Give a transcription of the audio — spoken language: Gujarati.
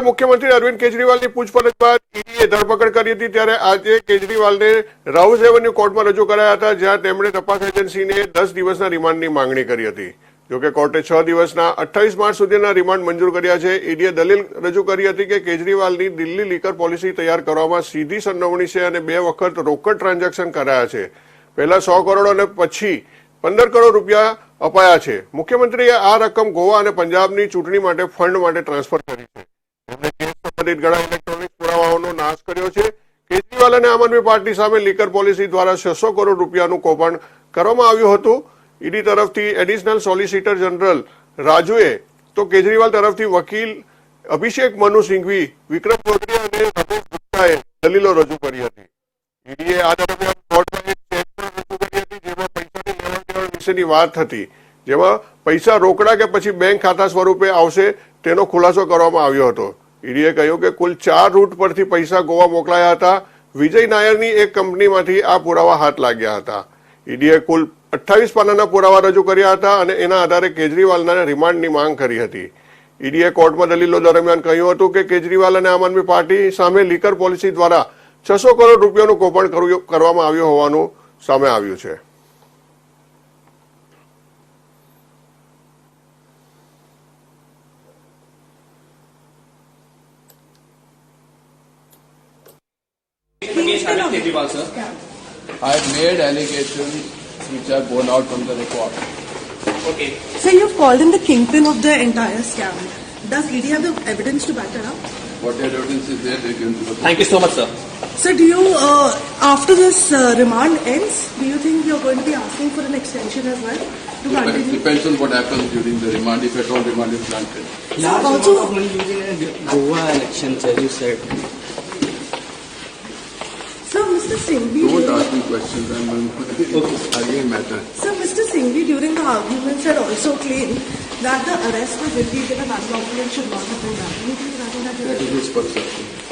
ગઈકાલે મુખ્યમંત્રી અરવિંદ કેજરીવાલની પૂછપરછ બાદ ઈડીએ ધરપકડ કરી હતી, ત્યારે આજે કેજરીવાલને રાઉઝ રેવન્યુ કોર્ટમાં રજૂ કરાયા હતા, જ્યાં તેમણે તપાસ એજન્સીને દસ દિવસના રિમાન્ડની માંગણી કરી હતી. જોકે કોર્ટે છ દિવસના અઠ્ઠાવીસ માર્ચ સુધીના રિમાન્ડ મંજૂર કર્યા છે. ઈડીએ દલીલ રજૂ કરી હતી કે કેજરીવાલની દિલ્હી લીકર પોલિસી તૈયાર કરવામાં સીધી સંડોવણી છે અને બે વખત રોકડ ટ્રાન્ઝેક્શન કરાયા છે. પહેલા સો કરોડ અને પછી પંદર કરોડ રૂપિયા અપાયા છે. મુખ્યમંત્રીએ આ રકમ ગોવા અને પંજાબની ચૂંટણી માટે ફંડ માટે ટ્રાન્સફર કરી છે. સંબંધિત ઘણા ઇલેક્ટ્રોનિક પુરાવાઓનો નાશ કર્યો છે. કેજરીવાલ અને આમ આદમી પાર્ટી સામે લીકર પોલિસી દ્વારા છસો કરોડ રૂપિયાનું કૌભાંડ કરવામાં આવ્યું હતું. ઈડી તરફથી એડિશનલ સોલિસિટર જનરલ રાજુએ તો કેજરીવાલ તરફથી વકીલ અભિષેક મનુ સિંઘવી, વિક્રમ ચૌધરી અને રમેશ ગુપ્તાએ દલીલો રજૂ કરી હતી. ઈડીએ આ દરમિયાન કોર્ટમાં એક ચેક રજૂ કરી હતી જેમાં પૈસાની લેવડ દેવડ વિશેની વાત હતી. જેમાં પૈસા રોકડા કે પછી બેંક ખાતા સ્વરૂપે આવશે તેનો ખુલાસો કરવામાં આવ્યો હતો. ઈડીએ કહ્યું કે કુલ ચાર રૂટ પરથી પૈસા ગોવા મોકલાયા હતા. વિજય નાયરની એક કંપનીમાંથી આ પુરાવા હાથ લાગ્યા હતા. ઈડીએ કુલ અઠ્ઠાવીસ પાનાના પુરાવા રજૂ કર્યા હતા અને એના આધારે કેજરીવાલના રિમાન્ડની માંગ કરી હતી. ઈડીએ કોર્ટમાં દલીલો દરમિયાન કહ્યું હતું કે કેજરીવાલ અને આમ આદમી પાર્ટી સામે લીકર પોલિસી દ્વારા છસો કરોડ રૂપિયાનું કોપણ કરવામાં આવ્યું હોવાનું સામે આવ્યું છે. Against Arvind Kejriwal, sir. I have made allegations which are borne out from the report. Okay. So you've called him the kingpin of the entire scam. Does ED have the evidence to back it up? What evidence is there, they can do the Thank you so much, sir. So do you, uh, after this uh, remand ends, do you think you're going to be asking for an extension as well to Depends, continue? depends on what happens during the remand, if at all remand is granted. So also, only using in Goa elections, as you said. So Mr. Singhvi, Don't during, ask me questions, I'm arguing matter. so Mr. Singhvi during the arguments had also claimed that the arrest was illegal and unlawful and should not have been done. Do you think that would have been That is his perception.